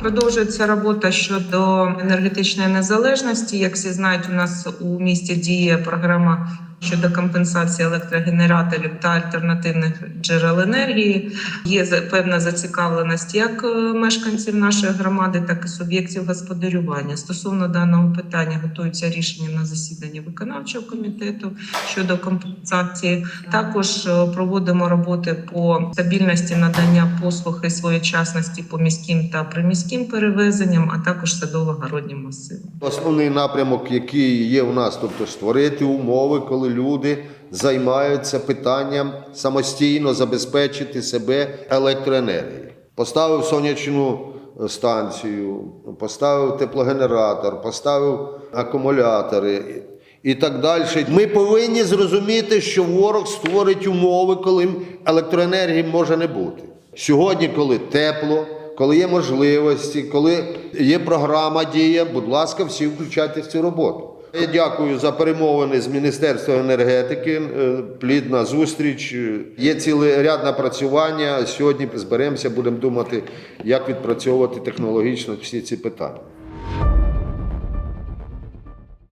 Продовжується робота щодо енергетичної незалежності. Як всі знають, у нас у місті діє програма щодо компенсації електрогенераторів та альтернативних джерел енергії. Є певна зацікавленість як е, мешканців нашої громади, так і суб'єктів господарювання. Стосовно даного питання готується рішення на засіданні виконавчого комітету щодо компенсації. Також е, проводимо роботи по стабільності надання послуг і своєчасності по міським та приміським перевезенням, а також садово-городнім масивам. Основний напрямок, який є у нас, тобто створити умови, коли люди займаються питанням самостійно забезпечити себе електроенергією. Поставив сонячну е, станцію, поставив теплогенератор, поставив акумулятори і так далі. Ми повинні зрозуміти, що ворог створить умови, коли електроенергії може не бути. Сьогодні, коли тепло, коли є можливості, коли є програма дія, будь ласка, всі включайтесь в цю роботу. Я дякую за перемовини з Міністерством енергетики. е, Плідна зустріч. Є цілий ряд напрацювання. Сьогодні зберемося, будемо думати, як відпрацьовувати технологічно всі ці питання.